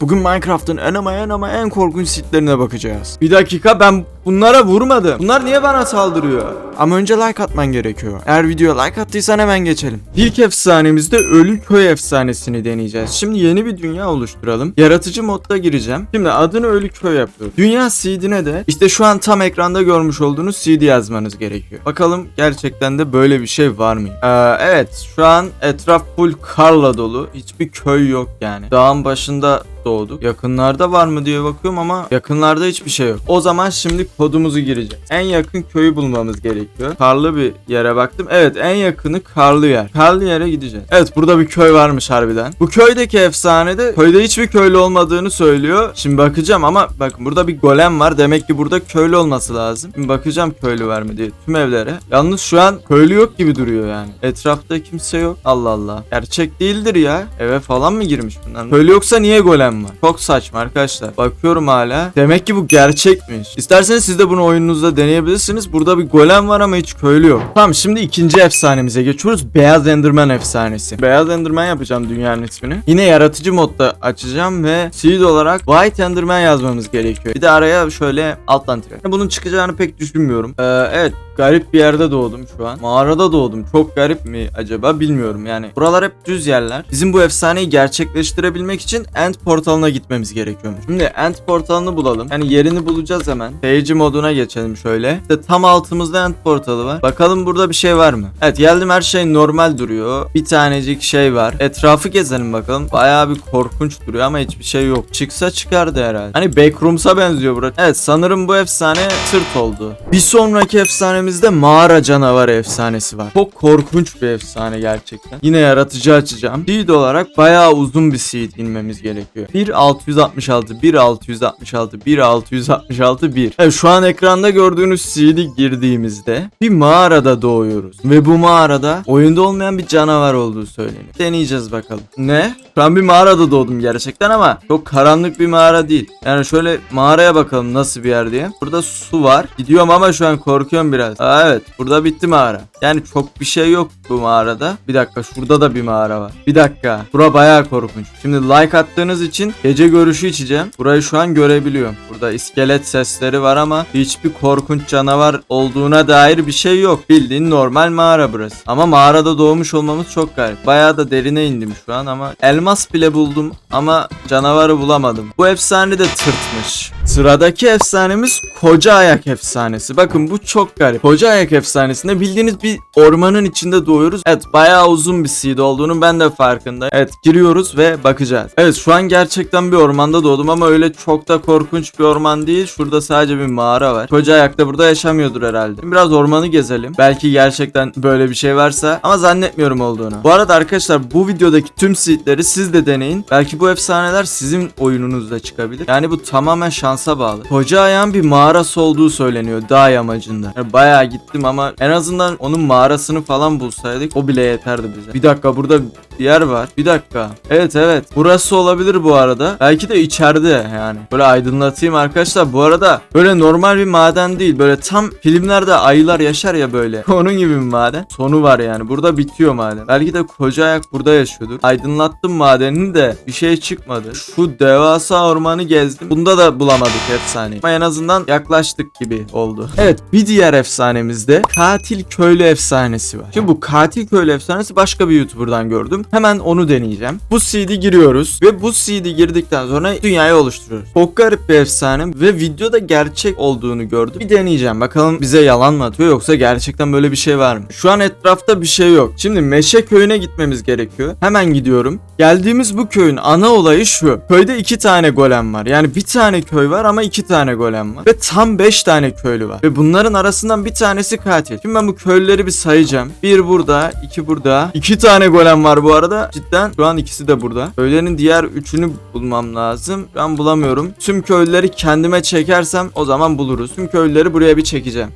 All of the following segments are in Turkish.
Bugün Minecraft'ın en ama en ama en korkunç sitlerine bakacağız. Bir dakika ben bunlara vurmadım. Bunlar niye bana saldırıyor? Ama önce like atman gerekiyor. Eğer videoya like attıysan hemen geçelim. İlk efsanemizde Ölü Köy efsanesini deneyeceğiz. Şimdi yeni bir dünya oluşturalım. Yaratıcı modda gireceğim. Şimdi adını Ölü Köy yapıyorum. Dünya seed'ine de işte şu an tam ekranda görmüş olduğunuz seed yazmanız gerekiyor. Bakalım gerçekten de böyle bir şey var mı? Ee, evet şu an etraf full karla dolu. Hiçbir köy yok yani. Dağın başında doğduk. Yakınlarda var mı diye bakıyorum ama yakınlarda hiçbir şey yok. O zaman şimdi kodumuzu gireceğiz. En yakın köyü bulmamız gerekiyor. Karlı bir yere baktım. Evet en yakını karlı yer. Karlı yere gideceğiz. Evet burada bir köy varmış harbiden. Bu köydeki efsanede köyde hiçbir köylü olmadığını söylüyor. Şimdi bakacağım ama bakın burada bir golem var. Demek ki burada köylü olması lazım. Şimdi bakacağım köylü var mı diye tüm evlere. Yalnız şu an köylü yok gibi duruyor yani. Etrafta kimse yok. Allah Allah. Gerçek değildir ya. Eve falan mı girmiş bunlar? Köylü yoksa niye golem var? Çok saçma arkadaşlar. Bakıyorum hala. Demek ki bu gerçekmiş. İsterseniz siz de bunu oyununuzda deneyebilirsiniz. Burada bir golem var ama hiç köylü yok. Tamam şimdi ikinci efsanemize geçiyoruz. Beyaz Enderman efsanesi. Beyaz Enderman yapacağım dünyanın ismini. Yine yaratıcı modda açacağım ve seed olarak White Enderman yazmamız gerekiyor. Bir de araya şöyle alttan tire. Bunun çıkacağını pek düşünmüyorum. Ee, evet garip bir yerde doğdum şu an. Mağarada doğdum. Çok garip mi acaba bilmiyorum yani. Buralar hep düz yerler. Bizim bu efsaneyi gerçekleştirebilmek için End portalına gitmemiz gerekiyormuş. Şimdi End portalını bulalım. Yani yerini bulacağız hemen. Page moduna geçelim şöyle. İşte tam altımızda End portalı var. Bakalım burada bir şey var mı? Evet geldim her şey normal duruyor. Bir tanecik şey var. Etrafı gezelim bakalım. Bayağı bir korkunç duruyor ama hiçbir şey yok. Çıksa çıkardı herhalde. Hani Backrooms'a benziyor burası. Evet sanırım bu efsane tırt oldu. Bir sonraki efsanemizde mağara canavarı efsanesi var. Çok korkunç bir efsane gerçekten. Yine yaratıcı açacağım. Seed olarak bayağı uzun bir seed inmemiz gerekiyor. 1666, 1666, 1666, 1. Evet şu an ekranda gördüğünüz seed'i girdiğimizde bir mağarada doğuyoruz. Ve bu mağarada oyunda olmayan bir canavar olduğu söyleniyor. Deneyeceğiz bakalım. Ne? An bir mağarada doğdum gerçekten ama çok karanlık bir mağara değil. Yani şöyle mağaraya bakalım nasıl bir yer diye. Burada su var. Gidiyorum ama şu an korkuyorum biraz. Aa, evet burada bitti mağara. Yani çok bir şey yok bu mağarada. Bir dakika şurada da bir mağara var. Bir dakika. Bura bayağı korkunç. Şimdi like attığınız için gece görüşü içeceğim. Burayı şu an görebiliyorum. Burada iskelet sesleri var ama hiçbir korkunç canavar olduğuna dair bir şey yok. Bildiğin normal mağara burası. Ama mağarada doğmuş olmamız çok garip. Bayağı da derine indim şu an ama elmas bile buldum ama canavarı bulamadım. Bu efsane de tırtmış. Sıradaki efsanemiz Koca Ayak efsanesi. Bakın bu çok garip. Koca Ayak efsanesinde bildiğiniz bir ormanın içinde doğuyoruz. Evet bayağı uzun bir seed olduğunu ben de farkındayım. Evet giriyoruz ve bakacağız. Evet şu an gerçekten bir ormanda doğdum ama öyle çok da korkunç bir orman değil. Şurada sadece bir mağara var. Koca Ayak da burada yaşamıyordur herhalde. Biraz ormanı gezelim. Belki gerçekten böyle bir şey varsa ama zannetmiyorum olduğunu. Bu arada arkadaşlar bu videodaki tüm seedleri siz de deneyin. Belki bu efsaneler sizin oyununuzda çıkabilir. Yani bu tamamen şansa bağlı. Koca Ayak'ın bir mağarası olduğu söyleniyor dağ yamacında. Yani bayağı gittim ama en azından onun mağarasını falan bulsaydık o bile yeterdi bize. Bir dakika burada bir yer var. Bir dakika. Evet evet. Burası olabilir bu arada. Belki de içeride yani. Böyle aydınlatayım arkadaşlar. Bu arada böyle normal bir maden değil. Böyle tam filmlerde ayılar yaşar ya böyle. Onun gibi bir maden. Sonu var yani. Burada bitiyor maden. Belki de koca ayak burada yaşıyordur. Aydınlattım madenini de bir şey çıkmadı. Şu devasa ormanı gezdim. Bunda da bulamadık efsaneyi. Ama en azından yaklaştık gibi oldu. Evet bir diğer efsanemizde katil köylü efsanesi var. Şimdi bu katil köylü efsanesi başka bir YouTuber'dan gördüm. Hemen onu deneyeceğim. Bu seed'i giriyoruz ve bu seed'i girdikten sonra dünyayı oluşturuyoruz. Çok garip bir efsane ve videoda gerçek olduğunu gördüm. Bir deneyeceğim. Bakalım bize yalan mı atıyor yoksa gerçekten böyle bir şey var mı? Şu an etrafta bir şey yok. Şimdi Meşe köyüne gitmemiz gerekiyor. Hemen gidiyorum. Geldiğimiz bu köyün ana olayı şu. Köyde iki tane golem var. Yani bir tane köy var ama iki tane golem var. Ve tam beş tane köylü var. Ve bunların arasından bir tanesi katil. Şimdi ben bu köylüleri bir sayacağım. Bir burada, iki burada. iki tane golem var bu arada. Cidden şu an ikisi de burada. Köylerin diğer üçünü bulmam lazım. Ben bulamıyorum. Tüm köylüleri kendime çekersem o zaman buluruz. Tüm köylüleri buraya bir çekeceğim.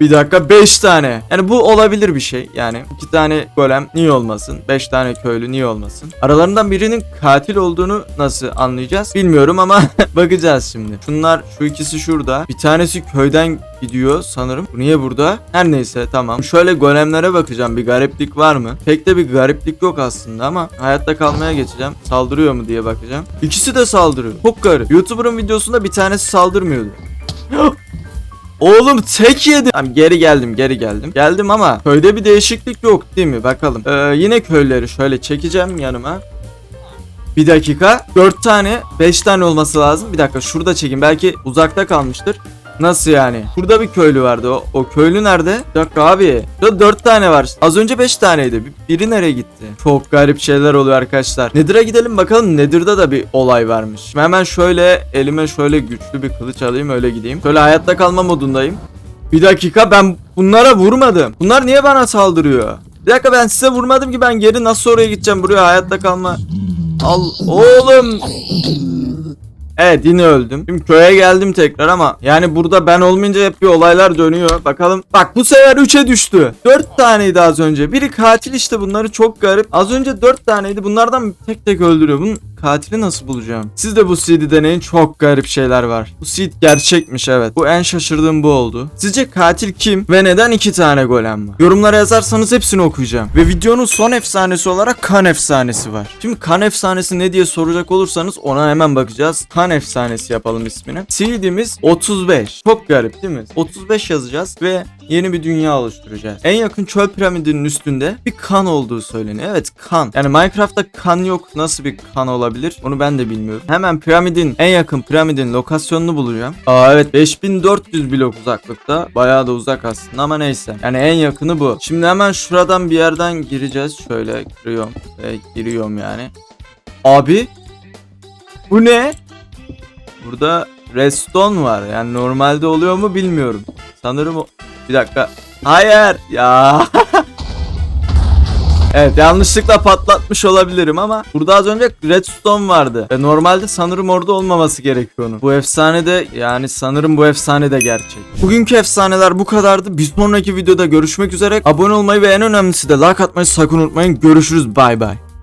Bir dakika 5 tane. Yani bu olabilir bir şey. Yani 2 tane golem niye olmasın? 5 tane köylü niye olmasın? Aralarından birinin katil olduğunu nasıl anlayacağız? Bilmiyorum ama bakacağız şimdi. Şunlar şu ikisi şurada. Bir tanesi köyden gidiyor sanırım. Bu niye burada? Her neyse tamam. Şöyle golemlere bakacağım. Bir gariplik var mı? Pek de bir gariplik yok aslında ama hayatta kalmaya geçeceğim. Saldırıyor mu diye bakacağım. İkisi de saldırıyor. Çok garip. YouTuber'ın videosunda bir tanesi saldırmıyordu. Oğlum tek yedim. Tamam geri geldim geri geldim. Geldim ama köyde bir değişiklik yok değil mi? Bakalım. Ee, yine köyleri şöyle çekeceğim yanıma. Bir dakika. 4 tane 5 tane olması lazım. Bir dakika şurada çekeyim. Belki uzakta kalmıştır. Nasıl yani? Burada bir köylü vardı. O, o köylü nerede? Bir dakika abi. Burada 4 tane var. Az önce 5 taneydi. Bir- Biri nereye gitti? Çok garip şeyler oluyor arkadaşlar. Nedir'e gidelim bakalım. Nedir'de de bir olay varmış. Hemen şöyle elime şöyle güçlü bir kılıç alayım öyle gideyim. Şöyle hayatta kalma modundayım. Bir dakika ben bunlara vurmadım. Bunlar niye bana saldırıyor? Bir dakika ben size vurmadım ki ben geri nasıl oraya gideceğim buraya hayatta kalma. Al oğlum. Evet yine öldüm. Şimdi köye geldim tekrar ama yani burada ben olmayınca hep bir olaylar dönüyor. Bakalım. Bak bu sefer 3'e düştü. 4 taneydi az önce. Biri katil işte bunları çok garip. Az önce 4 taneydi. Bunlardan tek tek öldürüyor. Bunun katili nasıl bulacağım? Siz de bu seed'i deneyin. Çok garip şeyler var. Bu seed gerçekmiş evet. Bu en şaşırdığım bu oldu. Sizce katil kim ve neden 2 tane golem var? Yorumlara yazarsanız hepsini okuyacağım. Ve videonun son efsanesi olarak kan efsanesi var. Şimdi kan efsanesi ne diye soracak olursanız ona hemen bakacağız. Kan efsanesi yapalım ismini. Seed'imiz 35. Çok garip değil mi? 35 yazacağız ve yeni bir dünya oluşturacağız. En yakın çöl piramidinin üstünde bir kan olduğu söyleniyor. Evet kan. Yani Minecraft'ta kan yok. Nasıl bir kan olabilir? Onu ben de bilmiyorum. Hemen piramidin en yakın piramidin lokasyonunu bulacağım. Aa evet 5400 blok uzaklıkta. Bayağı da uzak aslında ama neyse. Yani en yakını bu. Şimdi hemen şuradan bir yerden gireceğiz. Şöyle kırıyorum ve giriyorum yani. Abi bu ne? Burada redstone var. Yani normalde oluyor mu bilmiyorum. Sanırım. Bir dakika. Hayır ya. evet yanlışlıkla patlatmış olabilirim ama burada az önce redstone vardı. Ve normalde sanırım orada olmaması gerekiyor onun. Bu efsane de yani sanırım bu efsane de gerçek. Bugünkü efsaneler bu kadardı. Bir sonraki videoda görüşmek üzere. Abone olmayı ve en önemlisi de like atmayı sakın unutmayın. Görüşürüz bay bay.